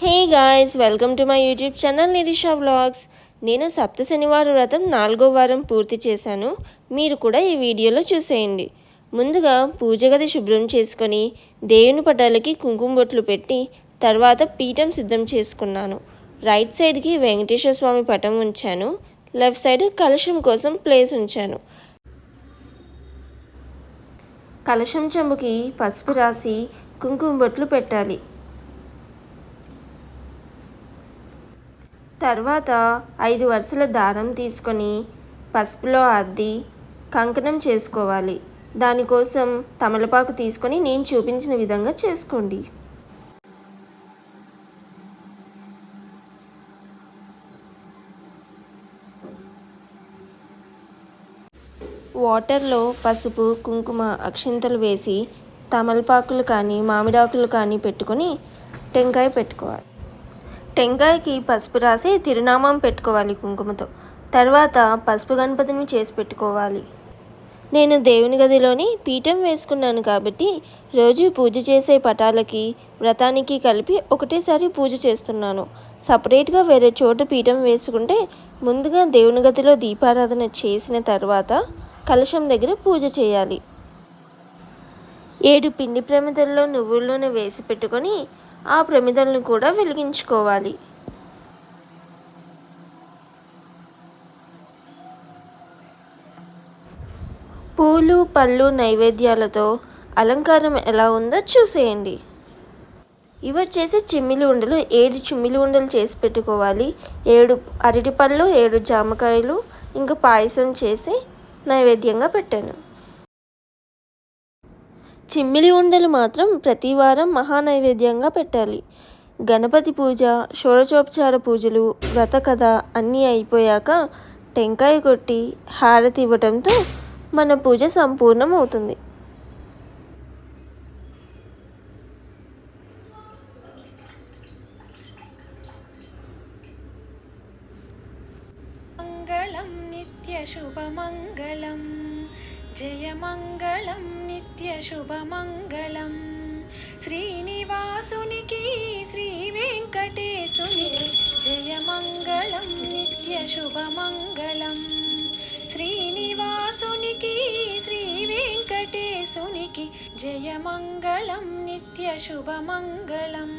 Hey guys welcome to my YouTube channel Nireesha vlogs. నేను సప్త శనివారం వ్రతం నాలుగో వారం పూర్తి చేశాను. మీరు కూడా ఈ వీడియోలో చూసేయండి. ముందుగా పూజ గది శుభ్రం చేసుకొని దేవుని పటాలకి కుంకుమ బొట్లు పెట్టి తర్వాత పీఠం సిద్ధం చేసుకున్నాను. రైట్ సైడ్కి వెంకటేశ్వర స్వామి పటం ఉంచాను. లెఫ్ట్ సైడ్ కలశం కోసం ప్లేస్ ఉంచాను. కలశం చెంబుకి పసుపు రాసి కుంకుమ బొట్లు పెట్టాలి. తర్వాత ఐదు వరుసల దారం తీసుకొని పసుపులో అద్ది కంకణం చేసుకోవాలి. దానికోసం తమలపాకు తీసుకొని నేను చూపించిన విధంగా చేసుకోండి. వాటర్లో పసుపు కుంకుమ అక్షింతలు వేసి తమలపాకులు కానీ మామిడాకులు కానీ పెట్టుకొని టెంకాయ పెట్టుకోవాలి. టెంకాయకి పసుపు రాసి తిరునామం పెట్టుకోవాలి కుంకుమతో. తర్వాత పసుపు గణపతిని చేసి పెట్టుకోవాలి. నేను దేవుని గదిలోని పీఠం వేసుకున్నాను కాబట్టి రోజు పూజ చేసే పటాలకి వ్రతానికి కలిపి ఒకటేసారి పూజ చేస్తున్నాను. సపరేట్గా వేరే చోట పీఠం వేసుకుంటే ముందుగా దేవుని గదిలో దీపారాధన చేసిన తర్వాత కలశం దగ్గర పూజ చేయాలి. ఏడు పిండి ప్రమిదల్లో నువ్వుల నూనె వేసి పెట్టుకొని ఆ ప్రమిదలను కూడా వెలిగించుకోవాలి. పూలు పళ్ళు నైవేద్యాలతో అలంకారం ఎలా ఉందో చూసేయండి. ఇవి వచ్చేసి చిమ్మిలి ఉండలు. ఏడు చిమ్మిలి ఉండలు చేసి పెట్టుకోవాలి. ఏడు అరటిపళ్ళు ఏడు జామకాయలు ఇంకా పాయసం చేసి నైవేద్యంగా పెట్టాను. చిమ్మిలి ఉండలు మాత్రం ప్రతి వారం మహానైవేద్యంగా పెట్టాలి. గణపతి పూజ షోడచోపచార పూజలు వ్రత కథ అన్నీ అయిపోయాక టెంకాయ కొట్టి హారతి ఇవ్వటంతో మన పూజ సంపూర్ణం అవుతుంది జయమంగళం నిత్యశుభమంగళం శ్రీనివాసునికి శ్రీ వెంకటేశునికి జయమంగళం నిత్యశుభమంగళం శ్రీనివాసునికి శ్రీ వెంకటేశునికి జయమంగళం నిత్యశుభమంగళం